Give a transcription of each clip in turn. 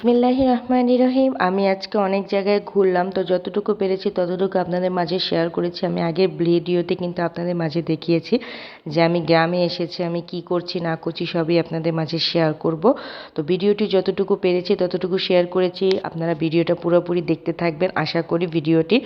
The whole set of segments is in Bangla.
বিসমিল্লাহ রহমান রহিম। আমি আজকে অনেক জায়গায় ঘুরলাম, তো যতটুকু পেরেছি ততটুকু আপনাদের মাঝে শেয়ার করেছি। আমি আগের ভিডিওতে কিন্তু আপনাদের মাঝে দেখিয়েছি যে আমি গ্রামে এসেছি, আমি কি করছি, না করছি, সবই আপনাদের মাঝে শেয়ার করব। তো ভিডিওটি যতটুকু পেরেছি ততটুকু শেয়ার করেছি। আপনারা ভিডিওটা পুরোপুরি দেখতে থাকবেন। আশা করি ভিডিওটি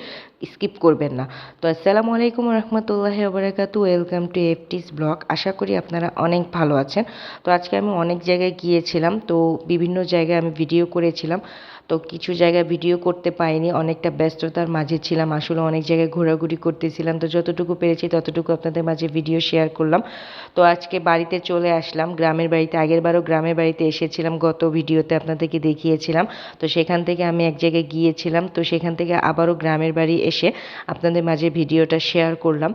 স্কিপ করবেন না। তো আসসালামু আলাইকুম রহমতুল্লাহ ওবরাকাতু। ওয়েলকাম টু এফটিস ব্লগ আশা করি আপনারা অনেক ভালো আছেন। তো আজকে আমি অনেক জায়গায় গিয়েছিলাম, তো বিভিন্ন জায়গায় আমি ভিডিও করেছিলাম। তো কিছু জায়গায় ভিডিও করতে পাইনি অনেকটা ব্যস্ততার মাঝে ছিলাম। আসলে অনেক জায়গায় ঘোরাঘুরি করতেছিলাম। তো যতটুকু পেরেছি ততটুকু আপনাদের মাঝে ভিডিও শেয়ার করলাম। তো আজকে বাড়িতে চলে আসলাম, গ্রামের বাড়িতে, আগের বারও গ্রামের বাড়িতে এসেছিলাম। গত ভিডিওতে আপনাদেরকে দেখিয়েছিলাম। তো সেখান থেকে আমি এক জায়গায় গিয়েছিলাম। তো সেখান থেকে আবারও গ্রামের বাড়ি এসে আপনাদের মাঝে ভিডিওটা শেয়ার করলাম।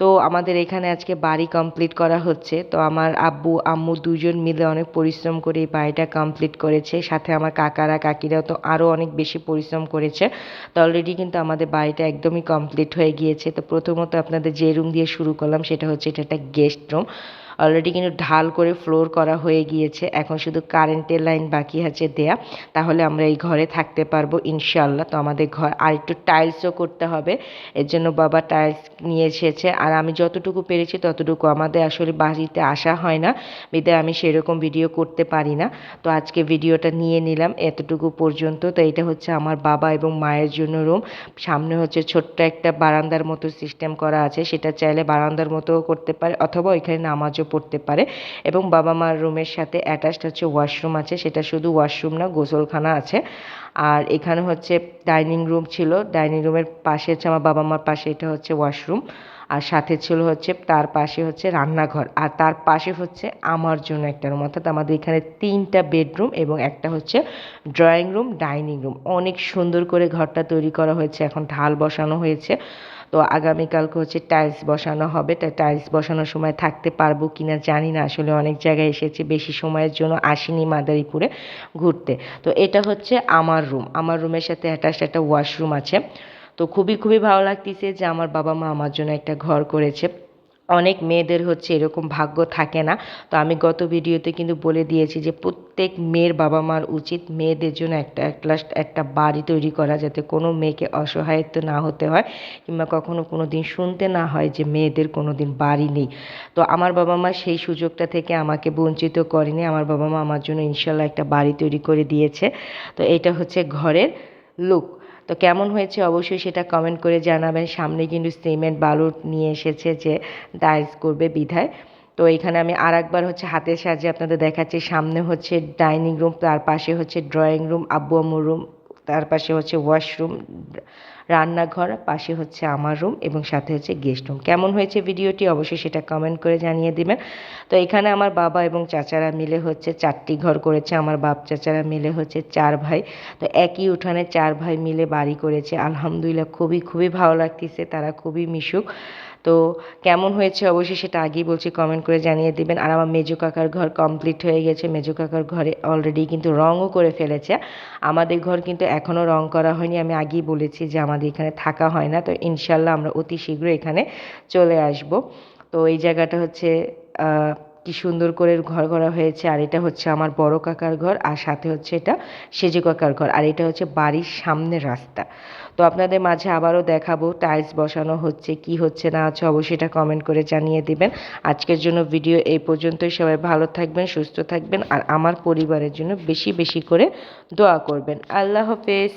তো আমাদের এখানে আজকে বাড়ি কমপ্লিট করা হচ্ছে। তো আমার আব্বু, আম্মু দুজন মিলে অনেক পরিশ্রম করে এই বাড়িটা কমপ্লিট করেছে। সাথে আমার কাকারা, কাকিরাও তো আরও অনেক বেশি পরিশ্রম করেছে। তো অলরেডি কিন্তু আমাদের বাড়িটা একদমই কমপ্লিট হয়ে গিয়েছে। তো প্রথমত আপনাদের যে রুম দিয়ে শুরু করলাম, সেটা হচ্ছে এটা একটা গেস্ট রুম অলরেডি কিন্তু ঢাল করে ফ্লোর করা হয়ে গিয়েছে। এখন শুধু কারেন্টের লাইন বাকি আছে দেয়া। তাহলে আমরা এই ঘরে থাকতে পারব ইনশাল্লাহ তো আমাদের ঘর আর একটু টাইলসও করতে হবে। এর জন্য বাবা টাইলস নিয়ে এসেছে। আর আমি যতটুকু পেরেছি ততটুকু। আমাদের আসলে বাড়িতে আসা হয় না। বিদায় আমি সেরকম ভিডিও করতে পারি না। তো আজকে ভিডিওটা নিয়ে নিলাম এতটুকু পর্যন্ত। তো এটা হচ্ছে আমার বাবা এবং মায়ের জন্য রুম সামনে হচ্ছে ছোট্ট একটা বারান্দার মতো সিস্টেম করা আছে। সেটা চাইলে বারান্দার মতো করতে পারে। অথবা ওইখানে নামাজও পড়তে পারে এবং বাবা মার রুমের সাথে অ্যাটাচড হচ্ছে ওয়াশরুম আছে, সেটা শুধু ওয়াশরুম না, গোসলখানা আছে। আর এখানে হচ্ছে ডাইনিং রুম ছিল ডাইনিং রুমের পাশে হচ্ছে আমার বাবা মার পাশে এটা হচ্ছে ওয়াশরুম আর সাথে ছিল হচ্ছে, তার পাশে হচ্ছে রান্নাঘর। আর তার পাশে হচ্ছে আমার জন্য একটা রুম অর্থাৎ আমাদের এখানে তিনটা বেডরুম এবং একটা হচ্ছে ড্রয়িং রুম ডাইনিং রুম অনেক সুন্দর করে ঘরটা তৈরি করা হয়েছে, এখন ঢাল বসানো হয়েছে। তো আগামীকালকে হচ্ছে টাইলস বসানো হবে। তা টাইলস বসানোর সময় থাকতে পারব কি না জানি না। আসলে অনেক জায়গায় এসেছে, বেশি সময়ের জন্য আসিনি মাদারীপুরে ঘুরতে। তো এটা হচ্ছে আমার রুম আমার রুমের সাথে অ্যাটাচ একটা ওয়াশরুম আছে। তো খুবই খুবই ভালো লাগতেছে যে আমার বাবা মা আমার জন্য একটা ঘর করেছে। অনেক মেয়েদের হচ্ছে এরকম ভাগ্য থাকে না। তো আমি গত ভিডিওতে কিন্তু বলে দিয়েছি যে প্রত্যেক মেয়ের বাবা মার উচিত মেয়েদের জন্য একটা লাস্ট একটা বাড়ি তৈরি করা যাতে কোনো মেয়েকে অসহায়ত্ব না হতে হয় কিংবা কখনো কোনো দিন শুনতে না হয় যে মেয়েদের কোনো দিন বাড়ি নেই। তো আমার বাবা মা সেই সুযোগটা থেকে আমাকে বঞ্চিত করেনি। আমার বাবা মা আমার জন্য ইনশাল্লাহ একটা বাড়ি তৈরি করে দিয়েছে। তো এটা হচ্ছে ঘরের লুক তো কেমন হয়েছে অবশ্যই সেটা কমেন্ট করে জানাবেন। সামনে কিন্তু সিমেন্ট বালু নিয়ে এসেছে যে ডাইস করবে বিধায়। তো এখানে আমি আর একবার হচ্ছে হাতের সাহায্যে আপনাদের দেখাচ্ছি। সামনে হচ্ছে ডাইনিং রুম তার পাশে হচ্ছে ড্রয়িং রুম আব্বু আম্মুর রুম তার পাশে হচ্ছে ওয়াশরুম রান্নাঘর, পাশে হচ্ছে আমার রুম এবং সাথে হচ্ছে গেস্ট রুম কেমন হয়েছে ভিডিওটি অবশ্যই সেটা কমেন্ট করে জানিয়ে দিবেন। তো এখানে আমার বাবা এবং চাচারা মিলে হচ্ছে চারটি ঘর করেছে। আমার বাপ চাচারা মিলে হচ্ছে চার ভাই। তো একই উঠানে চার ভাই মিলে বাড়ি করেছে। আলহামদুলিল্লাহ খুবই খুবই ভালো লাগতেছে। তারা খুবই মিশুক। তো কেমন হয়েছে অবশ্যই সেটা আগেই বলছি কমেন্ট করে জানিয়ে দেবেন। আর আমার মেজো কাকার ঘর কমপ্লিট হয়ে গেছে। মেজো কাকার ঘরে অলরেডি কিন্তু রঙও করে ফেলেছে। আমাদের ঘর কিন্তু এখনও রং করা হয়নি। আমি আগেই বলেছি যে আমাদের এখানে থাকা হয় না। তো ইনশাল্লাহ আমরা অতি শীঘ্র এখানে চলে আসব। তো এই জায়গাটা হচ্ছে কি সুন্দর করে ঘর করা হয়েছে, আর এটা হচ্ছে আমার বড় কাকার ঘর, আর সাথে হচ্ছে এটা সেজু কাকার ঘর, আর এটা হচ্ছে বাড়ির সামনের রাস্তা। তো আপনাদের মাঝে আবারও দেখাবো টাইলস বসানো হচ্ছে, কি হচ্ছে, না আছে অবশ্যই এটা কমেন্ট করে জানিয়ে দেবেন। আজকের জন্য ভিডিও এই পর্যন্তই, সবাই ভালো থাকবেন, সুস্থ থাকবেন, আর আমার পরিবারের জন্য বেশি বেশি করে দোয়া করবেন। আল্লাহ হাফেজ।